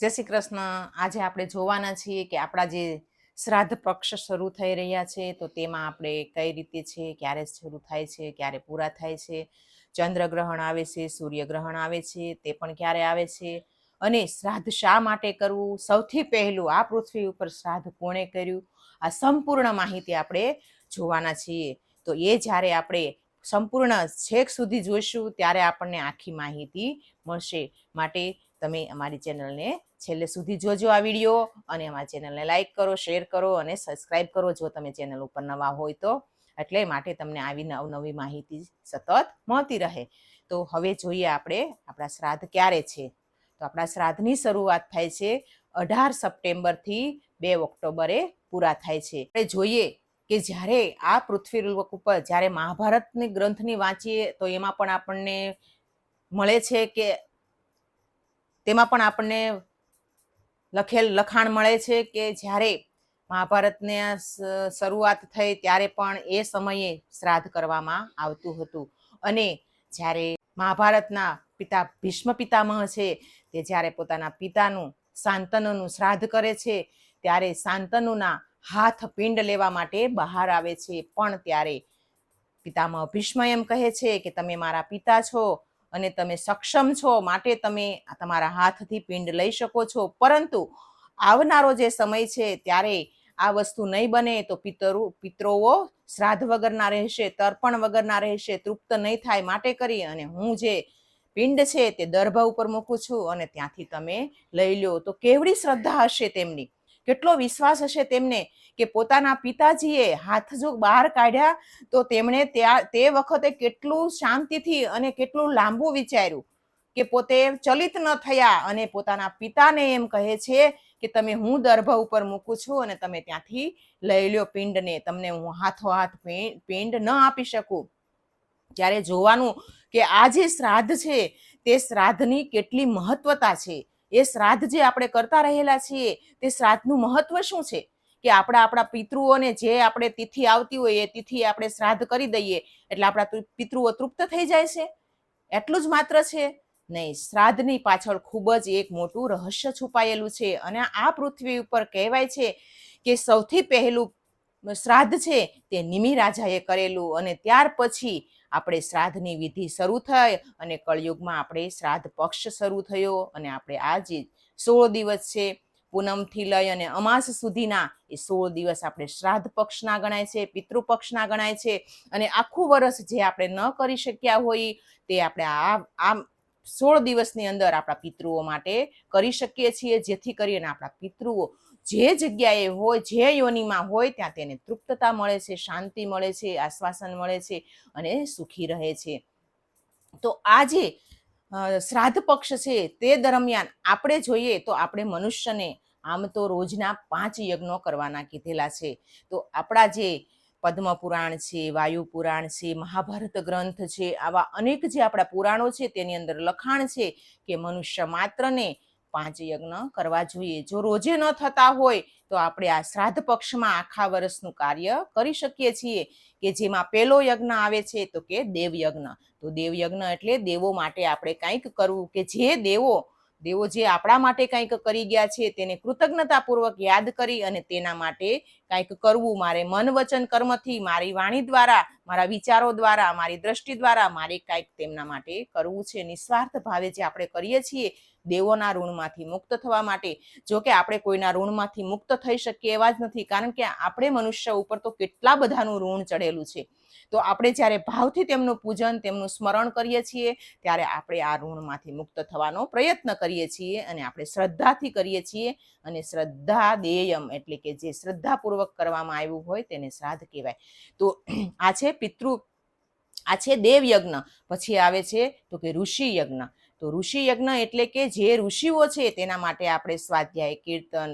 જય શ્રી કૃષ્ણ. આજે આપણે જોવાના છીએ કે આપણા જે શ્રાદ્ધ પક્ષ શરૂ થઈ રહ્યા છે, તો તેમાં આપણે કઈ રીતે છે, ક્યારે શરૂ થાય છે, ક્યારે પૂરા થાય છે ચંદ્રગ્રહણ આવે છે સૂર્યગ્રહણ આવે છે, તે પણ ક્યારે આવે છે અને શ્રાદ્ધ શા માટે કરવું? સૌથી પહેલું આ પૃથ્વી ઉપર શ્રાદ્ધ કોણે કર્યું? આ સંપૂર્ણ માહિતી આપણે જોવાના છીએ. તો એ જ્યારે આપણે સંપૂર્ણ છેક સુધી જોઈશું, ત્યારે આપણને આખી માહિતી મળશે. માટે તમે અમારી ચેનલને છેલ્લે સુધી જોજો આ વીડિયો અને અમારા ચેનલને લાઇક કરો, શેર કરો અને સબસ્ક્રાઇબ કરો જો તમે ચેનલ ઉપર નવા હોય તો. એટલે માટે તમને આવી નવનવી માહિતી સતત મળતી રહે. તો હવે જોઈએ આપણે આપણા શ્રાદ્ધ ક્યારે છે? તો આપણા શ્રાદ્ધની શરૂઆત થાય છે અઢાર સપ્ટેમ્બરથી બે ઓક્ટોબરે પૂરા થાય છે. આપણે જોઈએ કે જ્યારે આ પૃથ્વી લોક ઉપર જ્યારે મહાભારતની ગ્રંથની વાંચીએ તો એમાં પણ આપણને મળે છે કે તેમાં પણ આપણને લખેલ લખાણ મળે છે કે જ્યારે મહાભારતને શરૂઆત થઈ ત્યારે પણ એ સમયે શ્રાદ્ધ કરવામાં આવતું હતું. અને જ્યારે મહાભારતના પિતા ભીષ્મ પિતામહ છે, તે જ્યારે પોતાના પિતાનું શાંતનુનું શ્રાદ્ધ કરે છે, ત્યારે શાંતનુના હાથ પિંડ લેવા માટે બહાર આવે છે. પણ ત્યારે પિતામહ ભીષ્મ એમ કહે છે કે, તમે મારા પિતા છો અને તમે સક્ષમ છો માટે તમે તમારા હાથથી પિંડ લઈ શકો છો. પરંતુ આવનારો જે સમય છે ત્યારે આ વસ્તુ નહીં બને તો પિતરો પિતરોઓ શ્રાદ્ધ વગરના રહેશે, તર્પણ વગરના રહેશે, તૃપ્ત નહીં થાય માટે કરી અને હું જે પિંડ છે તે દર્ભ ઉપર મૂકું છું અને ત્યાંથી તમે લઈ લો તો કેવડી શ્રદ્ધા હશે તેમની? કેટલો વિશ્વાસ હશે તેમને? કે પોતાના પિતાજીએ હાથ જો બહાર કાઢ્યા, તો તેમણે ત્યાં તે વખતે કેટલું શાંતિથી અને કેટલું લાંબુ વિચાર્યું કે પોતે ચલિત ન થયા અને પોતાના પિતાને એમ કહે છે કે તમે હું દર્ભ ઉપર મૂકું છું અને તમે ત્યાંથી લઈ લ્યો પિંડને, તમને હું હાથો હાથ પિંડ ન આપી શકું. ત્યારે જોવાનું કે આ જે શ્રાદ્ધ છે, તે શ્રાદ્ધની કેટલી મહત્વતા છે. એ શ્રાદ્ધ જે આપણે કરતા રહેલા છીએ, તે શ્રાદ્ધનું મહત્વ શું છે? કે આપણા આપણા પિતૃઓને જે આપણે તિથિ આવતી હોય એ તિથિ આપણે શ્રાદ્ધ કરી દઈએ, એટલે આપણા પિતૃઓ તૃપ્ત થઈ જાય છે. એટલું જ માત્ર છે. નહીં, શ્રાદ્ધની પાછળ ખૂબ જ એક મોટું રહસ્ય છુપાયેલું છે અને આ પૃથ્વી ઉપર કહેવાય છે કે સૌથી પહેલું શ્રાદ્ધ છે તે નિમિ રાજાએ કરેલું અને ત્યાર પછી આપણે શ્રાદ્ધની વિધિ શરૂ થઈ અને કળયુગમાં આપણે શ્રાદ્ધ પક્ષ શરૂ થયો અને આપણે આ જે સોળ દિવસ છે. પૂનમથી લઈ અને અમાસ સુધીના એ સોળ દિવસ આપણે શ્રાદ્ધ પક્ષના ગણાય છે પિતૃપક્ષના ગણાય છે અને આખું વર્ષ જે આપણે ન કરી શક્યા હોય તે આપણે આ આ સોળ દિવસની અંદર આપણા પિતૃઓ માટે કરી શકીએ છીએ જેથી કરીને આપણા પિતૃઓ જે જગ્યાએ હોય જે યોનિમાં હોય ત્યાં તેને તૃપ્તતા મળે છે શાંતિ મળે છે આશ્વાસન મળે છે અને સુખી રહે છે. તો આ જે અ, શ્રાદ્ધ પક્ષ છે તે દરમિયાન આપણે જોઈએ તો આપણે મનુષ્યને આમ તો રોજના પાંચ યજ્ઞો કરવાના કીધેલા છે. તો આપણા જે પદ્મ પુરાણ છે વાયુ પુરાણ છે, મહાભારત ગ્રંથ છે, આવા અનેક જે આપણા પુરાણો છે તેની અંદર લખાણ છે કે મનુષ્ય માત્રને પાંચ યજ્ઞ કરવા જોઈએ. જો રોજે ન થતા હોય, તો આપણે આ શ્રાદ્ધ પક્ષમાં આખા વર્ષનું કાર્ય કરી શકીએ છીએ કે જેમાં પહેલો યજ્ઞ આવે છે તો કે દેવયજ્ઞ. તો દેવ યજ્ઞ એટલે દેવો માટે આપણે કંઈક કરવું કે જે દેવો દેવો જે આપણા માટે કંઈક કરી ગયા છે તેને કૃતજ્ઞતાપૂર્વક યાદ કરી અને તેના માટે કંઈક કરવું. મારે મન વચન કર્મથી, મારી વાણી દ્વારા, મારા વિચારો દ્વારા, મારી દ્રષ્ટિ દ્વારા મારે કંઈક તેમના માટે કરવું છે. નિસ્વાર્થ ભાવે જે આપણે કરીએ છીએ દેવોના ઋણમાંથી મુક્ત થવા માટે. જો કે આપણે કોઈના ઋણમાંથી મુક્ત થઈ શકીએ એવા જ નથી. કારણ કે આપણે મનુષ્ય ઉપર તો કેટલા બધાનું ઋણ ચડેલું છે. તો આપણે જ્યારે ભાવથી તેમનું પૂજન, તેમનું સ્મરણ કરીએ છીએ, ત્યારે આપણે આ ઋણમાંથી મુક્ત થવાનો પ્રયત્ન કરીએ છીએ અને આપણે શ્રદ્ધાથી કરીએ છીએ અને શ્રદ્ધા દેયમ એટલે કે જે શ્રદ્ધાપૂર્વક કરવામાં આવ્યું હોય તેને શ્રાદ્ધ કહેવાય. તો આ છે પિતૃ, આ છે દેવ યજ્ઞ પછી આવે છે તો કે ઋષિ યજ્ઞ તો ઋષિ યજ્ઞ એટલે કે જે ઋષિઓ છે તેના માટે આપણે સ્વાધ્યાય, કીર્તન,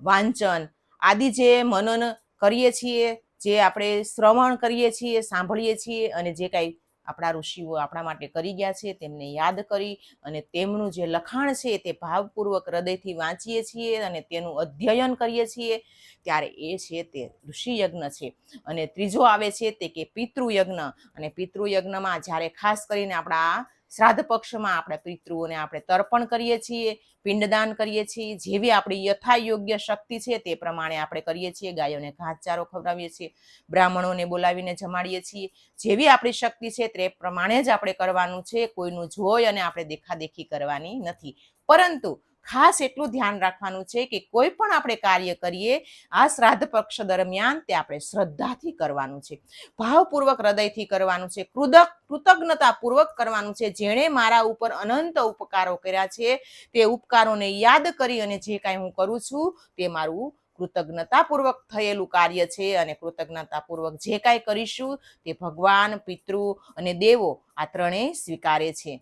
વાંચન આદિ જે મનન કરીએ છીએ જે આપણે શ્રવણ કરીએ છીએ, સાંભળીએ છીએ અને જે કાંઈ આપણા ઋષિઓ આપણા માટે કરી ગયા છે તેમને યાદ કરી અને તેમનું જે લખાણ છે તે ભાવપૂર્વક હૃદયથી વાંચીએ છીએ અને તેનું અધ્યયન કરીએ છીએ, ત્યારે એ છે તે ઋષિ યજ્ઞ છે. અને ત્રીજો આવે છે તે કે પિતૃયજ્ઞ. અને પિતૃયજ્ઞમાં જ્યારે ખાસ કરીને આપણા શ્રાદ્ધ પક્ષમાં આપણે પિતૃઓને આપણે તર્પણ કરીએ છીએ, પિંડદાન કરીએ છીએ, જેવી આપણી યથા યોગ્ય શક્તિ છે તે પ્રમાણે આપણે કરીએ છીએ, ગાયોને ઘાસચારો ખવડાવીએ છીએ, બ્રાહ્મણોને બોલાવીને જમાડીએ છીએ, જેવી આપણી શક્તિ છે તે પ્રમાણે જ આપણે કરવાનું છે, કોઈનું જોઈ અને આપણે દેખાદેખી કરવાની નથી. પરંતુ ખાસ એટલું ધ્યાન રાખવાનું છે કે કોઈ પણ આપણે કાર્ય કરીએ, આ શ્રાદ્ધ પક્ષ દરમિયાન તે આપણે શ્રદ્ધાથી કરવાનું છે. ભાવપૂર્વક હૃદયથી કરવાનું છે, કૃદક, કૃતજ્ઞતાપૂર્વક કરવાનું છે. જેણે મારા ઉપર અનંત ઉપકારો કર્યા છે, તે ઉપકારોને યાદ કરી અને જે કાંઈ હું કરું છું, તે મારું કૃતજ્ઞતાપૂર્વક થયેલું કાર્ય છે અને કૃતજ્ઞતાપૂર્વક જે કાંઈ કરીશું, તે ભગવાન, પિતૃ અને દેવો આ ત્રણેય સ્વીકારે છે.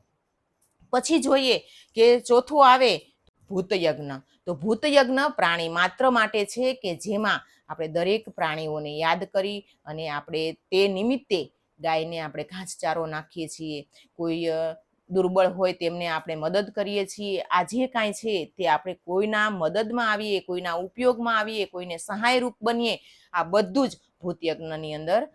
પછી જોઈએ કે ચોથું આવે ભૂતયજ્ઞ. તો ભૂતયજ્ઞ પ્રાણી માત્ર માટે છે કે જેમાં આપણે દરેક પ્રાણીઓને યાદ કરી અને આપણે તે નિમિત્તે ગાયને આપણે ઘાસચારો નાખીએ છીએ. કોઈ દુર્બળ હોય તેમને આપણે મદદ કરીએ છીએ. આ જે કાંઈ છે તે આપણે કોઈના મદદમાં આવીએ, કોઈના ઉપયોગમાં આવીએ, કોઈને સહાયરૂપ બનીએ, આ બધું જ ભૂતયજ્ઞની અંદર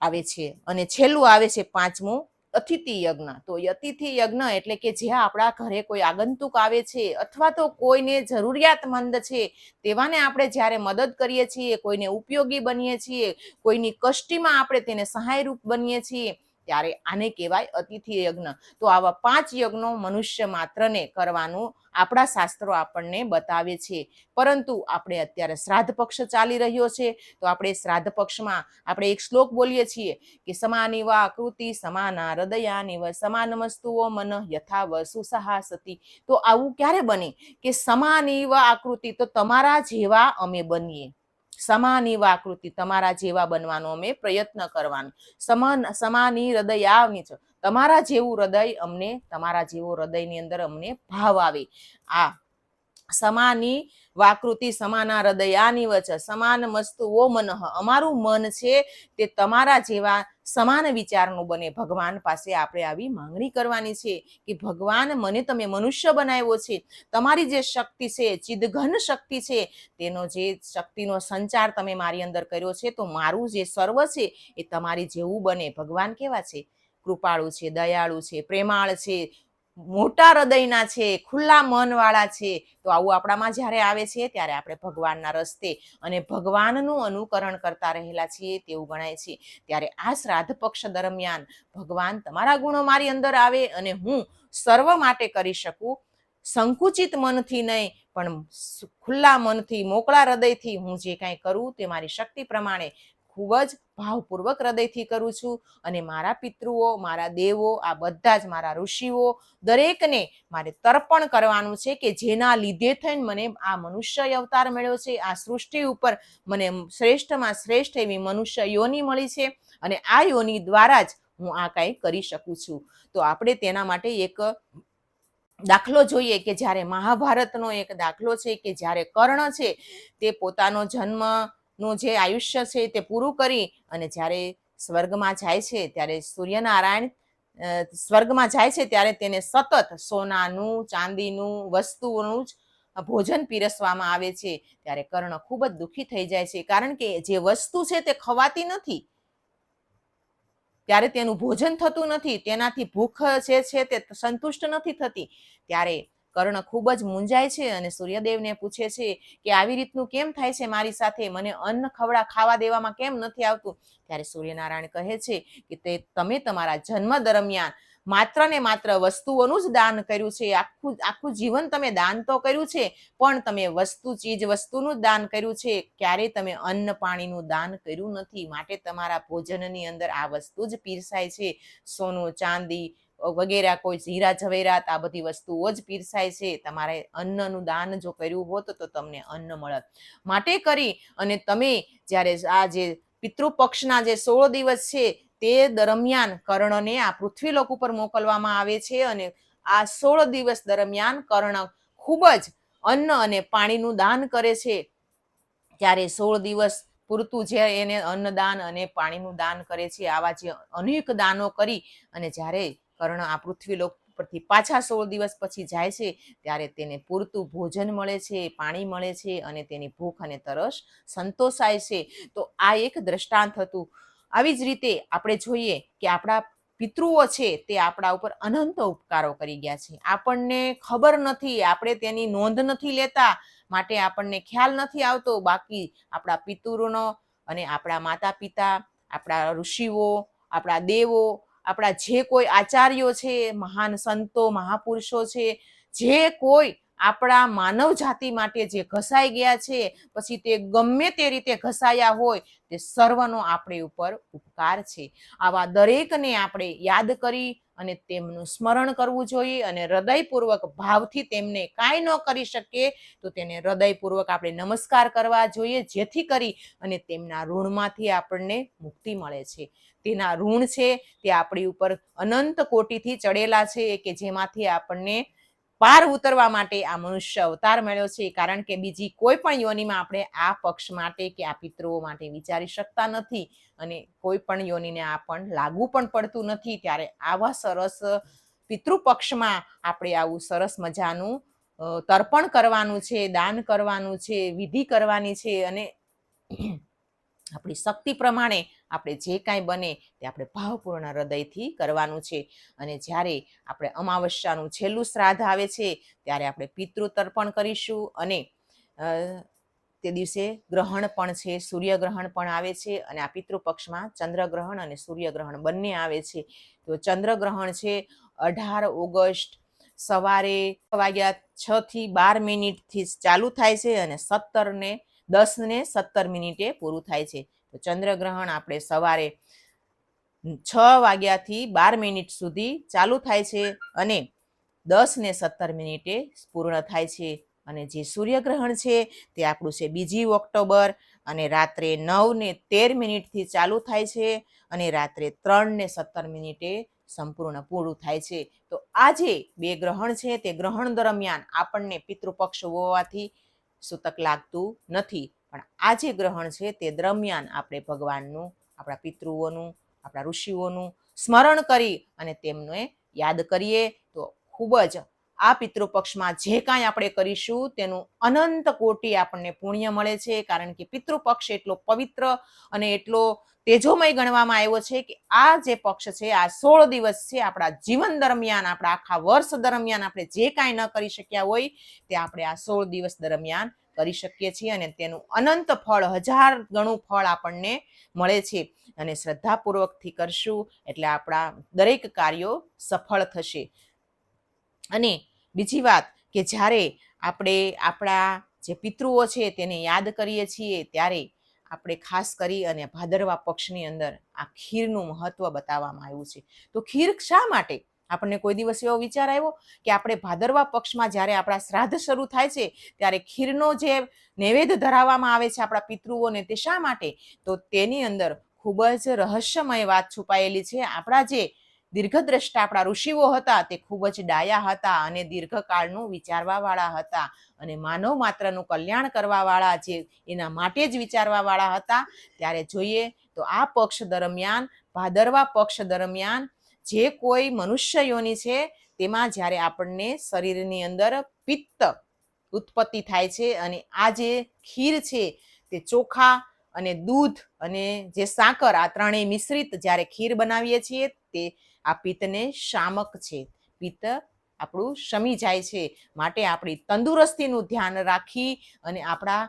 આવે છે. અને છેલ્લું આવે છે પાંચમું અતિથિ યજ્ઞ. તો અતિથિ યજ્ઞ એટલે કે જે આપણા ઘરે કોઈ આગંતુક આવે છે અથવા તો કોઈને જરૂરિયાતમંદ છે તેવાને આપણે જ્યારે મદદ કરીએ છીએ, કોઈને ઉપયોગી બનીએ છીએ, કોઈની કષ્ટીમાં આપણે તેને સહાયરૂપ બનીએ છીએ ત્યારે આને કહેવાય અતિથિ યજ્ઞ. તો આવા પાંચ યજ્ઞો મનુષ્ય માત્રને કરવાનું આપણા શાસ્ત્રો આપણને બતાવે છે. પરંતુ આપણે અત્યારે શ્રાદ્ધ પક્ષ ચાલી રહ્યો છે. તો આપણે શ્રાદ્ધ પક્ષમાં આપણે એક શ્લોક બોલીએ છીએ કે સમાની વા આકૃતિ સમાના હૃદયાની વ સમાન વસ્તુઓ મન યથા વ સુસહા તો આવું ક્યારે બને? કે સમાની વ આકૃતિ તો તમારા જેવા અમે બનીએ. સમાની વાકૃતિ તમારા જેવા બનવાનો અમે પ્રયત્ન કરવાનો. સમાન, સમાની હૃદય આવની છે. તમારા જેવું હૃદય અમને, તમારા જેવો હૃદયની અંદર અમને ભાવ આવે. આ સમાની વાકૃતિ સમાના હૃદયાની વચ સમાન મસ્તુઓ મનઃ. અમારું મન છે તે તમારા જેવા સમાન વિચારનું બને. ભગવાન પાસે આપણે આવી માંગણી કરવાની છે કે, ભગવાન, મને તમે મનુષ્ય બનાવ્યો છે. તમારી જે શક્તિ છે, ચિદઘન શક્તિ છે, તેનો જે શક્તિનો સંચાર તમે મારી અંદર કર્યો છે, તો મારું જે સર્વ છે, એ તમારી જેવું બને. ભગવાન કેવા છે? કૃપાળુ છે, દયાળુ છે, પ્રેમાળ છે મોટા હૃદયના છે, ખુલ્લા મનવાળા છે, તો આવું આપણામાં જ્યારે આવે છે, ત્યારે આપણે ભગવાનના રસ્તે અને ભગવાનનું અનુકરણ કરતા રહેલા છીએ તેવું ગણાય છે. ત્યારે આ શ્રાદ્ધ પક્ષ દરમિયાન ભગવાન તમારા ગુણો મારી અંદર આવે અને હું સર્વ માટે કરી શકું. સંકુચિત મનથી નહીં, પણ ખુલ્લા મનથી, મોકળા હૃદયથી હું જે કાંઈ કરું તે મારી શક્તિ પ્રમાણે ખૂબ જ ભાવપૂર્વક હૃદયથી કરું છું અને મારા પિતૃઓ, મારા દેવો, આ બધા જ મારા ઋષિઓ દરેકને મારે તર્પણ કરવાનું છે કે જેના લીધે થઈને મને આ મનુષ્ય અવતાર મળ્યો છે, આ સૃષ્ટિ ઉપર મને શ્રેષ્ઠમાં શ્રેષ્ઠ એવી મનુષ્ય યોની મળી છે અને આ યોની દ્વારા જ હું આ કાંઈ કરી શકું છું. તો આપણે તેના માટે એક દાખલો જોઈએ કે જ્યારે મહાભારતનો એક દાખલો છે કે જ્યારે કર્ણ છે તે પોતાનો જન્મનું જે આયુષ્ય છે તે પૂરું કરી અને જ્યારે સ્વર્ગમાં જાય છે, ત્યારે સૂર્યનારાયણ સ્વર્ગમાં જાય છે, ત્યારે તેને સતત સોનાનું, ચાંદીનું, વસ્તુઓનું જ ભોજન પીરસવામાં આવે છે. ત્યારે કર્ણ ખૂબ જ દુઃખી થઈ જાય છે, કારણ કે જે વસ્તુ છે તે ખવાતી નથી. ત્યારે તેનું ભોજન થતું નથી. તેનાથી ભૂખ જે છે તે સંતુષ્ટ નથી થતી. ત્યારે કર્ણ ખૂબ જ મૂંઝાય છે અને સૂર્યદેવને પૂછે છે કે આવી રીતનું કેમ થાય છે મારી સાથે? મને અન્ન ખવડા ખાવા દેવામાં કેમ નથી આવતું? ત્યારે સૂર્યનારાયણ કહે છે કે તે, તમે તમારા જન્મ દરમિયાન માત્ર ને માત્ર વસ્તુઓનું જ દાન કર્યું છે. આખું આખું જીવન તમે દાન તો કર્યું છે, પણ તમે વસ્તુ, ચીજ વસ્તુનું જ દાન કર્યું છે. ક્યારેય તમે અન્ન પાણીનું દાન કર્યું નથી. માટે તમારા ભોજનની અંદર આ વસ્તુ જ પીરસાય છે. સોનું, ચાંદી વગેરે કોઈ હીરા ઝવેરાત, આ બધી વસ્તુઓ જ પીરસાય છે. તમારે અન્નનું દાન જો કર્યું હોત તો તમને અન્ન મળત. માટે કરી અને તમે જ્યારે આ જે પિતૃપક્ષના જે સોળ દિવસ છે તે દરમિયાન કર્ણને આ પૃથ્વીલોક ઉપર મોકલવામાં આવે છે અને આ સોળ દિવસ દરમિયાન કર્ણ ખૂબ જ અન્ન અને પાણીનું દાન કરે છે. ત્યારે સોળ દિવસ પૂરતું જે એને અન્નદાન અને પાણીનું દાન કરે છે. આવા જે અનેક દાનો કરી અને જ્યારે કર્ણ આ પૃથ્વીલોક પરથી પાછા સોળ દિવસ પછી જાય છે, ત્યારે તેને પૂરતું ભોજન મળે છે, પાણી મળે છે અને તેની ભૂખ અને તરસ સંતોષાય છે. તો આ એક દ્રષ્ટાંત હતું. આવી જ રીતે આપણે જોઈએ કે આપણા પિતૃઓ છે તે આપણા ઉપર અનંત ઉપકારો કરી ગયા છે. આપણને ખબર નથી, આપણે તેની નોંધ નથી લેતા, માટે આપણને ખ્યાલ નથી આવતો. બાકી આપણા પિતૃનો અને આપણા માતા પિતા આપણા ઋષિઓ, આપણા દેવો આપણા જે કોઈ આચાર્યો છે, મહાન સંતો, મહાપુરુષો છે, જે કોઈ આપણા માનવ જાતિ માટે જે ઘસાઈ ગયા છે, પછી તે ગમે તે રીતે ઘસાયા હોય, તે સર્વનો આપણી ઉપર ઉપકાર છે. આવા દરેકને આપણે યાદ કરી અને તેમનું સ્મરણ કરવું જોઈએ અને હૃદયપૂર્વક ભાવથી તેમને કાંઈ ન કરી શકીએ તો તેને હૃદયપૂર્વક આપણે નમસ્કાર કરવા જોઈએ, જેથી કરી અને તેમના ઋણમાંથી આપણને મુક્તિ મળે છે. તેના ઋણ છે, તે આપણી ઉપર અનંત કોટીથી ચડેલા છે કે જેમાંથી આપણને પાર ઉતરવા માટે આ મનુષ્ય અવતાર મળ્યો છે. કારણ કે બીજી કોઈ પણ યોનિમાં આપણે આ પક્ષ માટે કે આ પિતૃઓ માટે વિચારી શકતા નથી અને કોઈ પણ યોનિને આ પણ લાગુ પણ પડતું નથી. ત્યારે આવા સરસ પિતૃપક્ષમાં આપણે આવું સરસ મજાનું તર્પણ કરવાનું છે, દાન કરવાનું છે, વિધિ કરવાની છે અને આપણી શક્તિ પ્રમાણે આપણે જે કાંઈ બને તે આપણે ભાવપૂર્ણ હૃદયથી કરવાનું છે. અને જ્યારે આપણે અમાવસ્યાનું છેલ્લું શ્રાદ્ધ આવે છે, ત્યારે આપણે પિતૃ તર્પણ કરીશું અને તે દિવસે ગ્રહણ પણ છે, સૂર્યગ્રહણ પણ આવે છે અને આ પિતૃપક્ષમાં ચંદ્રગ્રહણ અને સૂર્યગ્રહણ બંને આવે છે. તો ચંદ્રગ્રહણ છે અઢાર ઓગસ્ટ સવારે વાગ્યા છ થી બાર મિનિટથી ચાલુ થાય છે અને સત્તરને, દસને સત્તર મિનિટે પૂરું થાય છે. તો ચંદ્રગ્રહણ આપણે સવારે છ વાગ્યાથી બાર મિનિટ સુધી ચાલુ થાય છે અને દસ ને સત્તર મિનિટે પૂર્ણ થાય છે. અને જે સૂર્યગ્રહણ છે તે આપણું છે બીજી ઓક્ટોબર અને રાત્રે નવ ને તેર મિનિટથી ચાલુ થાય છે અને રાત્રે ત્રણ ને સત્તર મિનિટે સંપૂર્ણ પૂરું થાય છે. તો આજે બે ગ્રહણ છે તે ગ્રહણ દરમિયાન આપણને પિતૃપક્ષ હોવાથી સૂતક લાગતું નથી. પણ આ જે ગ્રહણ છે તે દરમિયાન આપણે ભગવાનનું, આપણા પિતૃઓનું, આપણા ઋષિઓનું સ્મરણ કરી અને તેમને યાદ કરીએ તો ખૂબ જ આ પિતૃપક્ષમાં જે કાંઈ આપણે કરીશું તેનું અનંત કોટી આપણને પુણ્ય મળે છે. કારણ કે પિતૃપક્ષ એટલો પવિત્ર અને એટલો તેજોમય ગણવામાં આવ્યો છે કે આ જે પક્ષ છે, આ સોળ દિવસ છે આપણા જીવન દરમિયાન, આપણા આખા વર્ષ દરમિયાન આપણે જે કાંઈ ન કરી શક્યા હોય તે આપણે આ સોળ દિવસ દરમિયાન કરી શકીએ છીએ અને તેનું અનંત ફળ, હજાર ગણું ફળ આપણને મળે છે અને શ્રદ્ધાપૂર્વકથી કરશું એટલે આપણા દરેક કાર્યો સફળ થશે. અને બીજી વાત કે જ્યારે આપણે આપણા જે પિતૃઓ છે તેને યાદ કરીએ છીએ ત્યારે આપણે ખાસ કરી અને ભાદરવા પક્ષની અંદર આ ખીરનું મહત્વ બતાવવામાં આવ્યું છે. તો ખીર શા માટે આપણને કોઈ દિવસ એવો વિચાર આવ્યો કે આપણે ભાદરવા પક્ષમાં જ્યારે આપણા શ્રાદ્ધ શરૂ થાય છે, ત્યારે ખીરનો જે નૈવેદ્ય ધરાવવામાં આવે છે આપણા પિતૃઓને તે શા માટે? તો તેની અંદર ખૂબ જ રહસ્યમય વાત છુપાયેલી છે. આપણા જે દીર્ઘદ્રષ્ટા આપણા ઋષિઓ હતા તે ખૂબ જ ડાયા હતા અને દીર્ઘકાળનું વિચારવાવાળા હતા અને માનવ માત્રનું કલ્યાણ કરવાવાળા જે એના માટે જ વિચારવાવાળા હતા. ત્યારે જોઈએ તો આ પક્ષ દરમિયાન, ભાદરવા પક્ષ દરમિયાન જે કોઈ મનુષ્ય યોની છે, તેમાં જ્યારે આપણને શરીરની અંદર પિત્ત ઉત્પત્તિ થાય છે અને આ જે ખીર છે તે ચોખા અને દૂધ અને જે સાકર આ ત્રણેય મિશ્રિત જ્યારે ખીર બનાવીએ છીએ, તે આ પિત્તને શામક છે. પિત્ત આપણું શમી જાય છે. માટે આપણી તંદુરસ્તીનું ધ્યાન રાખી અને આપણા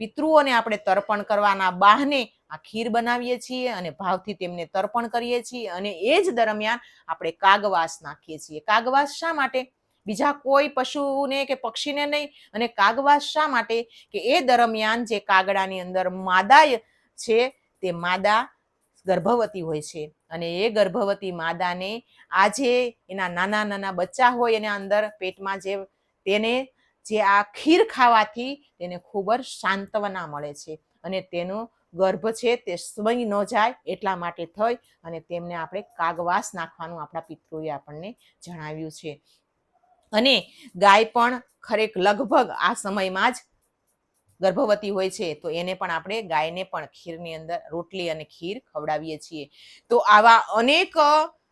પિતૃઓને આપણે તર્પણ કરવાના બહાને આ ખીર બનાવીએ છીએ અને ભાવથી તેમને તર્પણ કરીએ છીએ અને એ જ દરમિયાન આપણે કાગવાસ નાખીએ છીએ. કાગવાસ શા માટે? બીજા કોઈ પશુને કે પક્ષીને નહીં. અને કાગવાસ શા માટે? કે એ દરમિયાન જે કાગડાની અંદર માદા છે તે માદા ગર્ભવતી હોય છે. અને એ ગર્ભવતી માદાને આજે એના નાના નાના બચ્ચા હોય એના અંદર પેટમાં જે તેને જે આ ખીર ખાવાથી તેને ખૂબ જ સાંત્વના મળે છે અને તેનો ગર્ભ છે તે સ્વય ન જાય એટલા માટે થઈ અને તેમને આપણે કાગવાસ નાખવાનું આપણા પિતૃએ આપણને જણાવ્યું છે. અને ગાય પણ ખરેખ લગભગ આ સમયમાં જ ગર્ભવતી હોય છે તો એને પણ આપણે ગાયને પણ ખીરની અંદર રોટલી અને ખીર ખવડાવીએ છીએ. તો આવા અનેક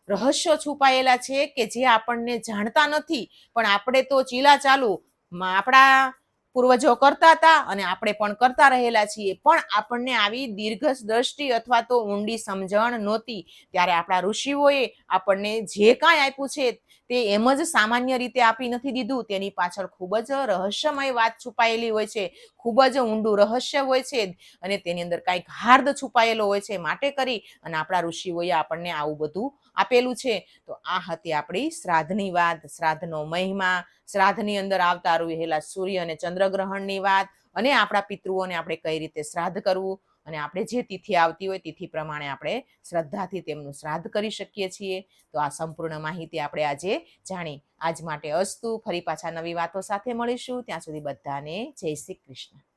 રહસ્યો છુપાયેલા છે કે જે આપણને જાણતા નથી પણ આપણે તો ચીલા ચાલુ આપણા પૂર્વજો કરતા હતા અને આપણે પણ કરતા રહેલા છીએ. પણ આપણને આવી દીર્ઘ દ્રષ્ટિ અથવા તો ઊંડી સમજણ નહોતી. ત્યારે આપણા ઋષિઓએ આપણને જે કાંઈ આપ્યું છે તે એમ જ સામાન્ય રીતે આપી નથી દીધું. તેની પાછળ ખૂબ જ રહસ્યમય વાત છુપાયેલી હોય છે. ખૂબ જ ઊંડું રહસ્ય હોય છે અને તેની અંદર કાંઈક હાર્દ છુપાયેલો હોય છે માટે કરી અને આપણા ઋષિઓએ આપણને આવું બધું આપેલું છે. તો આ હતી આપણી શ્રાદ્ધની વાત, શ્રાદ્ધનો મહિમા, શ્રાદ્ધની અંદર આવતા રહેલા સૂર્ય અને ચંદ્રગ્રહણની વાત અને આપણા પિતૃઓને આપણે કઈ રીતે શ્રાદ્ધ કરવું અને આપણે જે તિથિ આવતી હોય તિથિ પ્રમાણે આપણે શ્રદ્ધાથી તેમનું શ્રાદ્ધ કરી શકીએ છીએ. તો આ સંપૂર્ણ માહિતી આપણે આજે જાણી. આજ માટે અસ્તુ. ફરી પાછા નવી વાતો સાથે મળીશું. ત્યાં સુધી બધાને જય શ્રી કૃષ્ણ.